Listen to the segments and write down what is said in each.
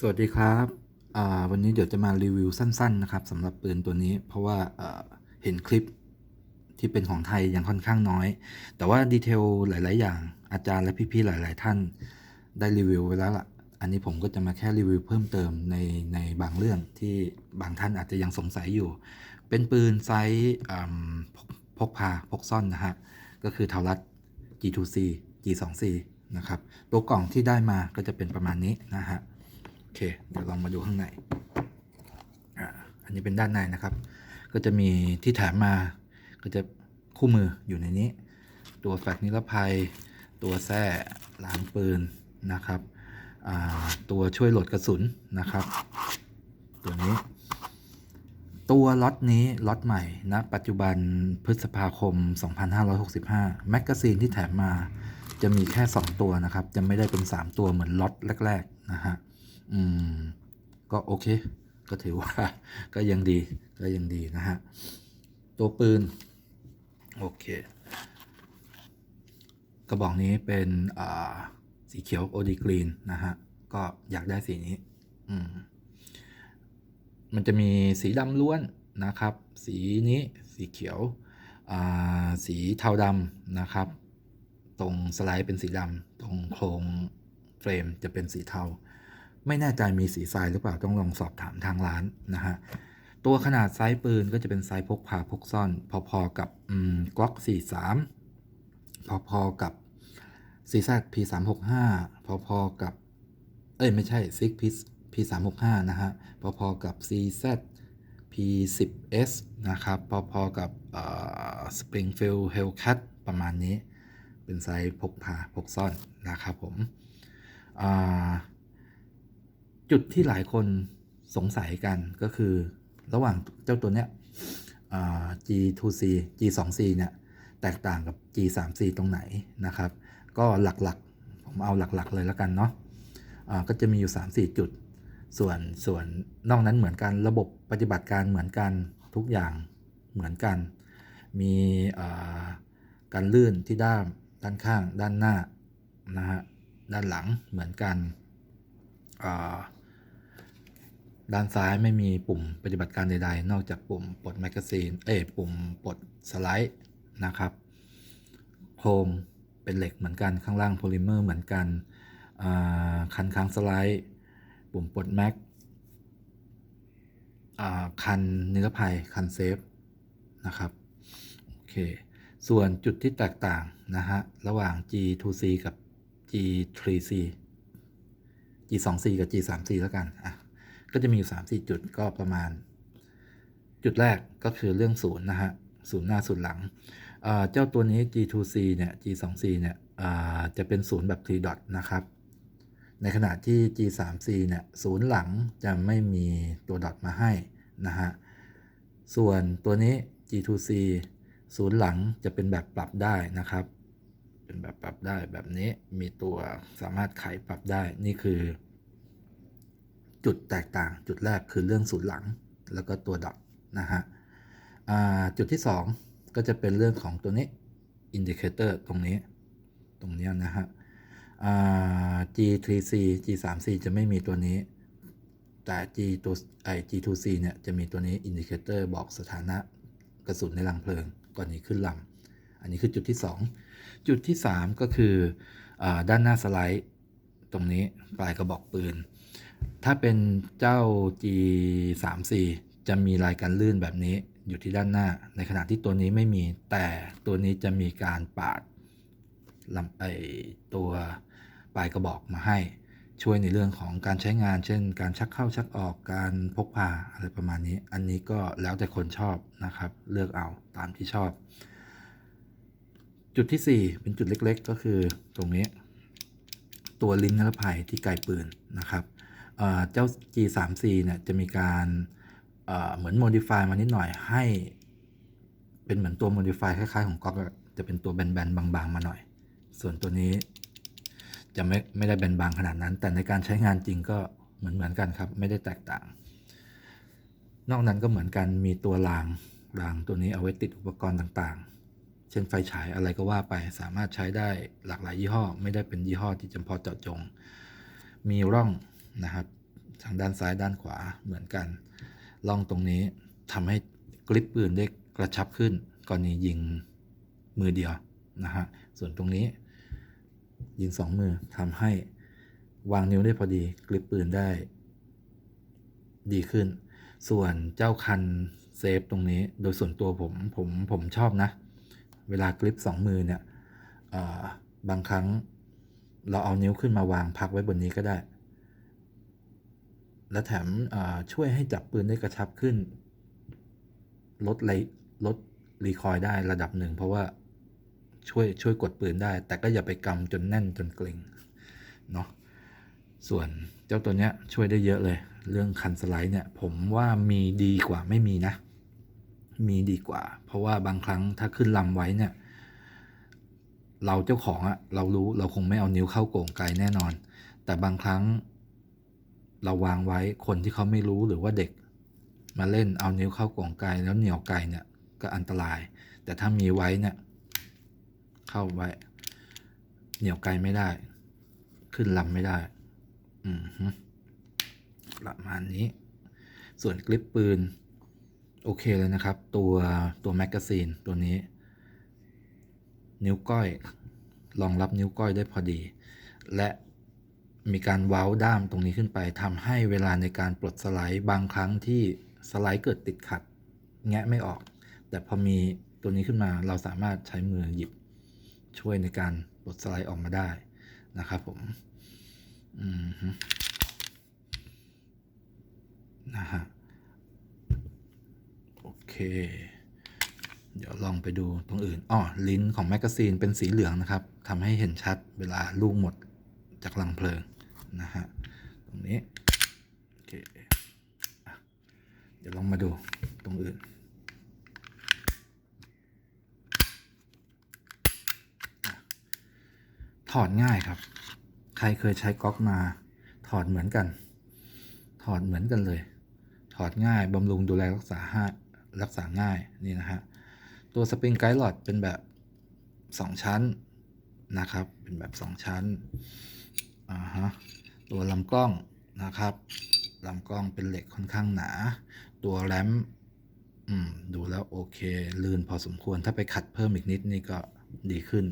สวัสดีครับวันนี้เดี๋ยวจะมารีวิวสั้นๆนะครับสำหรับปืนตัวนี้ เพราะว่าเห็นคลิปที่เป็นของไทยยังค่อนข้างน้อย แต่ว่าดีเทลหลาย ๆ อย่างอาจารย์และพี่ ๆ หลาย ๆ ท่านได้รีวิวไว้แล้วล่ะ อันนี้ผมก็จะมาแค่รีวิวเพิ่มเติมในในบางเรื่องที่บางท่านอาจจะยังสงสัยอยู่ เป็นปืนไซส์พกพกพาพกซ่อนนะฮะก็คือเทารัด G2C G2C นะครับตัวกล่องที่ได้มาก็จะเป็นประมาณนี้นะฮะ เค เดี๋ยวลองมาดูข้างในอันนี้เป็นด้านในนะครับ ก็จะมีที่แถมมา ก็จะคู่มืออยู่ในนี้ ตัวแฟลกนิรภัย ตัวแส้ล้างปืนนะครับ ตัวช่วยโหลดกระสุนนะครับ ตัวนี้ ตัวล็อตนี้ล็อตใหม่ณนะปัจจุบันพฤษภาคม 2565 แมกกาซีนที่แถมมาจะมีแค่ 2 ตัวนะครับ จะไม่ได้เป็น 3 ตัวเหมือนล็อตแรก ๆ นะฮะ อืม ก็โอเค ก็ถือว่าก็ยังดีก็ยังดีนะฮะ ตัวปืน โอเค กระบอกนี้เป็นอ่าสีเขียวโอดีกรีนนะฮะ ก็อยากได้สีนี้ อืม มันจะมีสีดำล้วนนะครับ สีนี้สีเขียวสีเทาดำนะครับ ตรงสไลด์เป็นสีดำตรงโครงเฟรมจะเป็นสีเทา ไม่แน่ใจมีสีทรายหรือเปล่าต้องลองสอบถามทางร้านนะฮะตัวขนาดไซส์ปืนก็จะเป็นไซส์พกพาพกซ่อน พอๆกับอืมกล็อก 43 พอๆกับ CZ P365 พอๆกับ เอ้ย ไม่ใช่ Six P P365 นะฮะ พอๆกับ CZ P10S นะครับ พอๆกับเอ่อ Springfield Hellcat ประมาณนี้ เป็นไซส์พกพาพกซ่อนนะครับผมอ่า จุดที่หลายคนสงสัยกันก็คือระหว่างเจ้าตัวเนี้ย G2C G2C เนี่ยแตกต่างกับ G3C ตรงไหนนะครับ ก็หลักๆ ผมเอาหลักๆเลยแล้วกันเนาะอ่าก็จะมีอยู่ 3-4 จุด ส่วนส่วนนอกนั้นเหมือนกันระบบปฏิบัติการเหมือนกันทุกอย่างเหมือนกัน มีการลื่นที่ด้ามด้านข้างด้านหน้านะฮะด้านหลังเหมือนกันอ ด้านซ้ายไม่มีปุ่มปฏิบัติการใด ๆ นอกจากปุ่มปลดแมกกาซีน เอ้ยปุ่มปลดสไลด์นะครับ โครงเป็นเหล็กเหมือนกัน ข้างล่างโพลิเมอร์เหมือนกัน คันค้างสไลด์ ปุ่มปลดแม็กคันเนิรภัยคันเซฟนะครับ โอเค ส่วนจุดที่แตกต่างนะฮะ ระหว่าง G2C กับ G3C G2C กับ G3C แล้วกันอะ ก็จะมีอยู่3-4จุดก็ประมาณ จุดแรกก็คือเรื่องศูนย์นะฮะศูนย์หน้าศูนย์หลังเจ้าตัวนี้ G2C เนี่ย G2C เนี่ยจะเป็นศูนย์แบบ 3 dot นะครับ ในขณะที่ G3C เนี่ยศูนย์หลังจะไม่มีตัวดอทมาให้นะฮะ ส่วนตัวนี้ G2C ศูนย์หลังจะเป็นแบบปรับได้นะครับ เป็นแบบปรับได้แบบนี้มีตัวสามารถไขปรับได้นี่คือ จุดแตกต่างจุดแรกคือเรื่องศูนย์หลังแล้วก็ตัวดอทนะฮะจุดที่ 2 ก็จะเป็นเรื่องของตัวนี้อินดิเคเตอร์ตรงนี้ตรงนี้นะฮะ G3C G3C จะไม่มีตัวนี้ แต่ G ตัวไอ G2C เนี่ยจะมีตัวนี้อินดิเคเตอร์บอกสถานะกระสุนในรังเพลิงก่อนนี้ขึ้นลำอันนี้คือจุดที่ 2 จุดที่ 3 ก็คืออด้านหน้าสไลด์ตรงนี้ปลายกระบอกปืน ถ้าเป็นเจ้า G3C จะมีลายการลื่นแบบนี้อยู่ที่ด้านหน้า ในขณะที่ตัวนี้ไม่มีแต่ตัวนี้จะมีการปาดลำไอตัวปลายกระบอกมาให้ ช่วยในเรื่องของการใช้งาน เช่น การชักเข้าชักออกการพกพาอะไรประมาณนี้ อันนี้ก็แล้วแต่คนชอบนะครับ เลือกเอาตามที่ชอบ จุดที่ 4 เป็นจุดเล็กๆ ก็คือตรงนี้ ตัวลิ้นนิรภัยที่ไกลปืนนะครับ เจ้า G3C เนี่ยจะมีการเเหมือน modify มานิดหน่อยให้ เป็นเหมือนตัว modify คล้ายๆ ของก๊อกจะเป็นตัวแบนๆบางๆ มาหน่อย ส่วนตัวนี้จะไม่ไม่ได้แบนบางขนาดนั้น แต่ในการใช้งานจริงก็เหมือนเหมือนกันครับ ไม่ได้แตกต่าง นอกนั้นก็เหมือนกันมีตัวรางรางตัวนี้เอาไว้ติดอุปกรณ์ต่างๆ เช่นไฟฉายอะไรก็ว่าไปสามารถใช้ได้หลากหลายยี่ห้อ ไม่ได้เป็นยี่ห้อที่จำเพาะเจาะจง มีร่อง นะครับทางด้านซ้ายด้านขวาเหมือนกันล่องตรงนี้ทำให้กริปปืนได้กระชับขึ้นกรณียิงมือเดียวนะฮะส่วนตรงนี้ ยิงสองมือทำให้วางนิ้วได้พอดีกริปปืนได้ ดีขึ้น ส่วนเจ้าคันเซฟตรงนี้โดยส่วนตัวผมผมผมชอบนะ เวลากริปสองมือเนี่ยบางครั้งเราเอานิ้วขึ้นมาวางพักไว้บนนี้ก็ได้ และแถมช่วยให้จับปืนได้กระชับขึ้น ลดไลลดรีคอยได้ระดับหนึ่ง เพราะว่าช่วยช่วยกดปืนได้ แต่ก็อย่าไปกำจนแน่นจนเกร็งเนาะส่วนเจ้าตัวเนี้ยช่วยได้เยอะเลย เรื่องคันสไลด์เนี่ย ผมว่ามีดีกว่าไม่มีนะ มีดีกว่า เพราะว่าบางครั้งถ้าขึ้นลำไว้เนี่ย เราเจ้าของอะเรารู้เราคงไม่เอานิ้วเข้าโก่งไกลแน่นอน แต่บางครั้ง เราวางไว้คนที่เขาไม่รู้หรือว่าเด็ก มาเล่นเอานิ้วเข้าโก่องไกลแล้วเหนียวไกลเนี่ยก็อันตราย แต่ถ้ามีไว้เนี่ยเข้าไว้ เหนียวไกลไม่ได้ ขึ้นลำไม่ได้ อืมประมาณนี้ ส่วนกลิปปืน โอเคเลยนะครับ ตัวตัวแมกกาซีนตัวนี้ นิ้วก้อยรองรับนิ้วก้อยได้พอดี และ มีการเว้าด้ามตรงนี้ขึ้นไปทำให้เวลาในการปลดสไลด์บางครั้งที่สไลด์เกิดติดขัด แงะไม่ออก แต่พอมีตัวนี้ขึ้นมาเราสามารถใช้มือหยิบช่วยในการปลดสไลด์ออกมาได้นะครับผมอืมนะฮะโอเค เดี๋ยวลองไปดูตรงอื่นอ๋อลิ้นของแมกกาซีนเป็นสีเหลืองนะครับทำให้เห็นชัดเวลาลูกหมดจากลังเพลิง นะฮะ ตรงนี้โอเคเดี๋ยวลองมาดูตรงอื่นอถอดง่ายครับ ใครเคยใช้ก๊อกมา ถอดเหมือนกัน ถอดเหมือนกันเลย ถอดง่าย บำรุงดูแลรักษาห้ารักษาง่ายนี่นะฮะ ตัวสปริงไกด์หลอดเป็นแบบ 2 ชั้นนะครับ เป็นแบบ 2 ชั้น อ่าฮะตัวลำกล้องนะครับลำกล้องเป็นเหล็กค่อนข้างหนา ตัวแรมอืมดูแล้วโอเค ลื่นพอสมควรถ้าไปขัดเพิ่มอีกนิดนี่ก็ดีขึ้น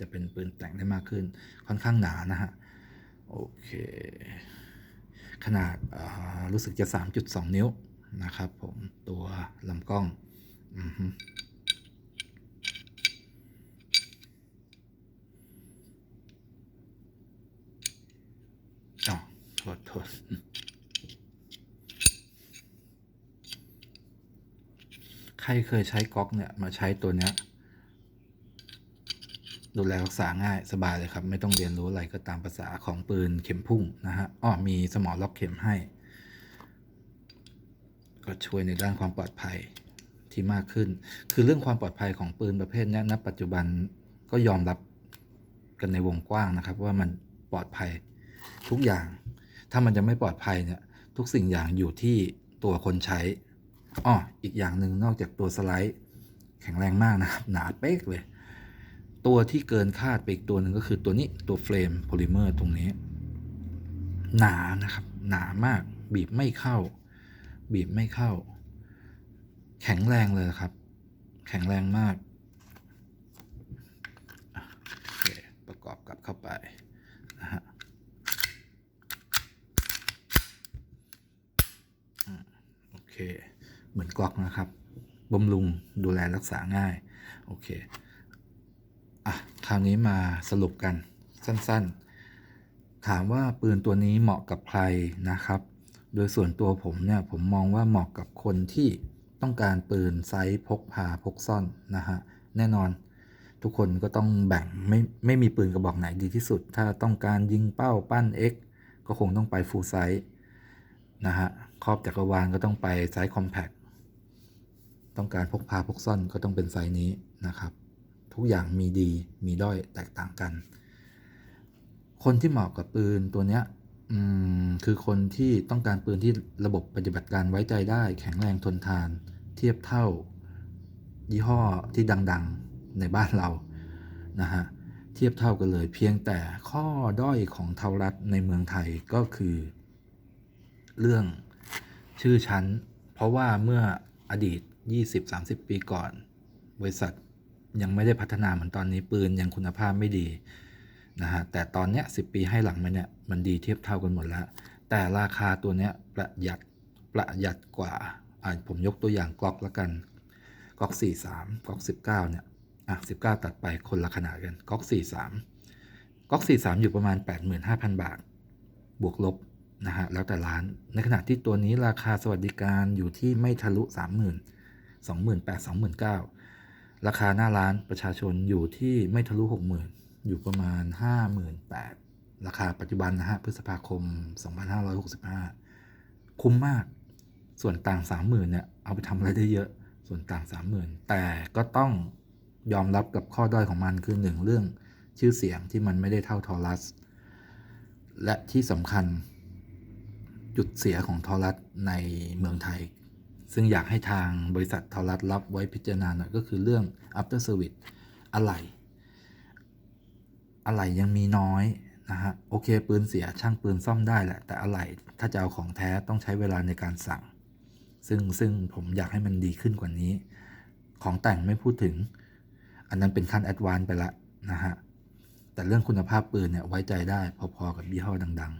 จะเป็นปืนแต่งได้มากขึ้น ค่อนข้างหนานะฮะ โอเค ขนาดารู้สึกจะ 3.2 นิ้วนะครับผมตัวลำกล้อง อือฮึอ๋อ โทษโทษใครเคยใช้ก๊อกเนี่ยมาใช้ตัวเนี้ยดูแลรักษาง่ายสบายเลยครับ ไม่ต้องเรียนรู้อะไรก็ตามภาษาของปืนเข็มพุ่งนะฮะอ้อมีสมอล็อกเข็มให้ ก็ช่วยในด้านความปลอดภัยที่มากขึ้น คือเรื่องความปลอดภัยของปืนประเภทนี้ยณปัจจุบันก็ยอมรับกันในวงกว้างนะครับ ว่ามันปลอดภัยทุกอย่าง ถ้ามันจะไม่ปลอดภัยเนี่ยทุกสิ่งอย่างอยู่ที่ตัวคนใช้อ้ออีกอย่างหนึ่งนอกจากตัวสไลด์แข็งแรงมากนะครับ หนาเป๊กเลย ตัวที่เกินคาดไปอีกตัวหนึ่งก็คือตัวนี้ตัวเฟรมโพลิเมอร์ตรงนี้ หนานะครับ หนามาก บีบไม่เข้า บีบไม่เข้า แข็งแรงเลยครับ แข็งแรงมาก ประกอบกลับเข้าไปนะฮะอืมโอเค เห มือนกล็อกนะครับบำรุงดูแลรักษาง่าย โอเค อะ คราวนี้มาสรุปกันสั้นๆ ถามว่าปืนตัวนี้เหมาะกับใครนะครับ โดยส่วนตัวผมเนี่ยผมมองว่าเหมาะกับคนที่ต้องการปืนไซส์พกพาพกซ่อนนะฮะ แน่นอนทุกคนก็ต้องแบ่งไม่ไม่มีปืนกระบอกไหนดีที่สุด ถ้าต้องการยิงเป้าปั้น X ก็คงต้องไปฟูลไซส์นะฮะครอบจักรวาลก็ต้องไปไซส์คอมแพค ต้องการพกพาพกซ่อนก็ต้องเป็นไซส์นี้นะครับ ทุกอย่างมีดีมีด้อยแตกต่างกัน คนที่เหมาะกับปืนตัวเนี้ยคือคนที่ต้องการปืนที่ระบบปฏิบัติการไว้ใจได้ แข็งแรงทนทาน เทียบเท่า ยี่ห้อที่ดังๆในบ้านเรานะฮะเทียบเท่ากันเลยเพียงแต่ข้อด้อยของเทารัดในเมืองไทยก็คือ เรื่องชื่อชั้น เพราะว่าเมื่ออดีต 20-30 ปีก่อน บริษัทยังไม่ได้พัฒนาเหมือนตอนนี้ปืนยังคุณภาพไม่ดีนะฮะแต่ตอนเนี้ย10ปีให้หลังมาเนี่ยมันดีเทียบเท่ากันหมดแล้ว แต่ราคาตัวเนี้ยประหยัดประหยัดกว่าอ่าผมยกตัวอย่างกล็อกละกันกล็อก43กล็อก19เนี่ยอะ19 ตัดไปคนละขนาดกันกล็อก43กล็อก43 อยู่ประมาณ 85,000 บาท บวกลบนะฮะแล้วแต่ร้าน ในขณะที่ตัวนี้ราคาสวัสดิการอยู่ที่ไม่ทะลุ 30,000 28,000 29,000 ราคาหน้าร้านประชาชนอยู่ที่ไม่ทะลุ 60,000 อยู่ประมาณ 58,000 ราคาปัจจุบันนะฮะพฤษภาคม 2565 คุ้มมาก ส่วนต่าง 30,000เนี่ยเอาไปทำอะไรได้เยอะ ส่วนต่าง 30,000 แต่ก็ต้องยอมรับกับข้อด้อยของมันคือหนึ่งเรื่องชื่อเสียงที่มันไม่ได้เท่าทอรัส และที่สำคัญจุดเสียของทอรัสในเมืองไทย ซึ่งอยากให้ทางบริษัททอรัสรับไว้พิจารณาหน่อยก็คือเรื่อง after service อะไหล่อะไหล่ยังมีน้อยนะฮะโอเค ปืนเสียช่างปืนซ่อมได้แหละ แต่อะไหล่ถ้าจะเอาของแท้ต้องใช้เวลาในการสั่ง ซึ่งซึ่งผมอยากให้มันดีขึ้นกว่านี้ ของแต่งไม่พูดถึง อันนั้นเป็นขั้นแอดวานไปละนะฮะแต่เรื่องคุณภาพปืนเนี่ยไว้ใจได้พอๆกับยี่ห้อดัง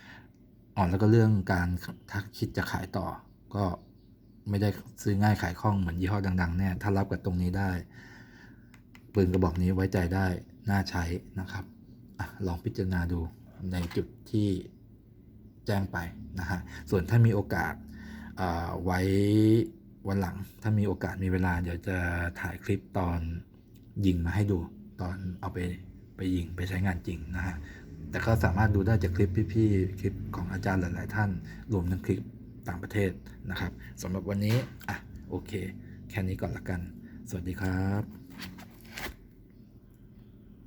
ๆอ๋อแล้วก็เรื่องการถ้าคิดจะขายต่อก็ ไม่ได้ซื้อง่ายขายคล่องเหมือนยี่ห้อดัง ๆ แน่ ถ้ารับกับตรงนี้ได้ ปืนกระบอกนี้ไว้ใจได้ น่าใช้นะครับอลองพิจารณาดูในจุดที่แจ้งไปนะฮะ ส่วนถ้ามีโอกาสาไว้วันหลัง ถ้ามีโอกาสมีเวลา เดี๋ยวจะถ่ายคลิปตอนยิงมาให้ดู ตอนเอาไปไปยิงไปใช้งานจริงนะฮะ แต่ก็สามารถดูได้จากคลิปพี่ๆ คลิปของอาจารย์หลาย ๆ ท่าน รวมทั้งคลิป ต่างประเทศนะครับสำหรับวันนี้อะโอเค แค่นี้ก่อนละกัน สวัสดีครับ